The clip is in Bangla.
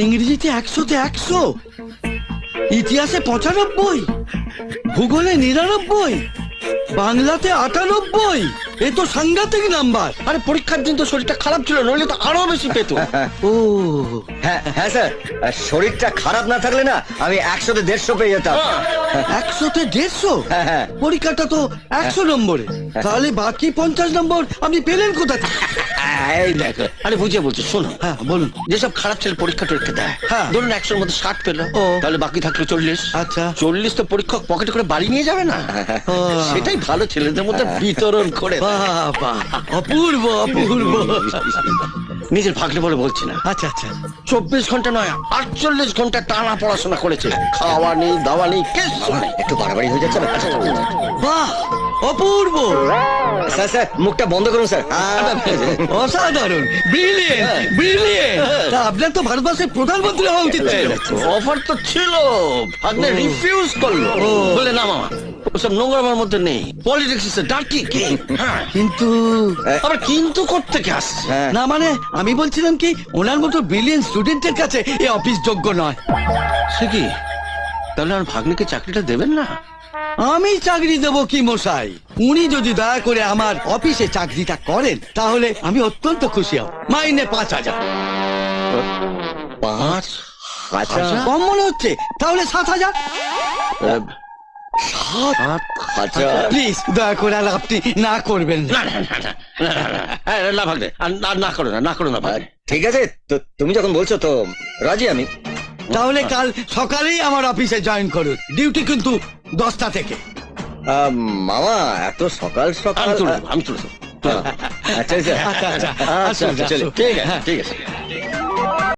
ইংরেজিতে একশোতে একশো। ইতিহাসে পঁচানব্বই। ভূগোলে নিরানব্বই। বাংলাতে আটানব্বই। এ তো সাংঘাতিক নাম্বার। আরে পরীক্ষার দিন তো শরীরটা খারাপ ছিল নইলে তো আরও বেশি পেতো। ও। হ্যাঁ হ্যাঁ স্যার। শরীরটা খারাপ না থাকলে না আমি একশোতে দেড়শো পেয়ে যেতাম। একশোতে দেড়শো? হ্যাঁ, হ্যাঁ। পরীক্ষাটা তো একশো নম্বরে। তাহলে বাকি পঞ্চাশ নম্বর আপনি পেলেন কোথা থেকে? এই দেখো আরে বুঝে বলছি শোনো হ্যাঁ। বলুন যেসব খারাপ ছেলে পরীক্ষা টরীক্ষা দেয় হ্যাঁ। ধরুন একশোর মধ্যে ষাট পেল তাহলে বাকি থাকল চল্লিশ। আচ্ছা। চল্লিশ তো পরীক্ষক পকেটে করে বাড়ি নিয়ে যাবে না? সেটাই ভালো ছেলেদের মধ্যে বিতরণ করে। অপূর্ব অপূর্ব। নিজের ভাগ্নে বলে বলছি না। আচ্ছা আচ্ছা। চব্বিশ ঘণ্টা নয় আটচল্লিশ ঘণ্টা টানা পড়াশোনা করেছে। খাওয়া নেই দাওয়া নেই। একটু বাড়াবাড়ি হয়ে যাচ্ছে না। বাহ! অপূর্ব। স্যার স্যার মুখটা বন্ধ করুন স্যার। অসাধারণ। ব্রিলিয়েন্ট ব্রিলিয়েন্ট তা আপনার তো ভারতবর্ষের প্রধানমন্ত্রী হওয়া উচিত ছিল। অফার তো ছিল। ভাগ্নে রিফিউজ করল। বলে না মামা ওসব নোংরামার মধ্যে নেই। পলিটিক্স ডার্টি হ্যাঁ। কিন্তু আবার কিন্তু করতে কে আসছে? হ্যাঁ। না মানে আমি বলছিলাম কি ওনার মতো ব্রিলিয়েন্ট স্টুডেন্টের কাছে এই অফিস যোগ্য নয়। সে কি? তাহলে আমার ভাগ্নিকে চাকরিটা দেবেন না? আমি চাকরি দেবো কি মশাই উনি যদি দয়া করে আমার অফিসে চাকরিটা করেন তাহলে আমি অত্যন্ত খুশি হব মাইনে পাঁচ হাজার পাঁচ আচ্ছা কম মনে হচ্ছে তাহলে সাত হাজার আচ্ছা প্লিজ দয়া করে আর আপনি না করবেন না। না না না না, না, না, না, হ্যাঁ, না আর না- না করো না না করো না ভাগ্নে ঠিক আছে তো তুমি যখন বলছো তো রাজি আমি তাহলে কাল সকালেই আমার অফিসে জয়েন করুন ডিউটি কিন্তু দশটা থেকে আহ, মামা এত সকাল সকাল আমি দেবো, আমি দেবো। আচ্ছা আচ্ছা আচ্ছা আচ্ছা আচ্ছা, আসুন, চলো। আসুন। ঠিক আছে হ্যাঁ। ঠিক আছে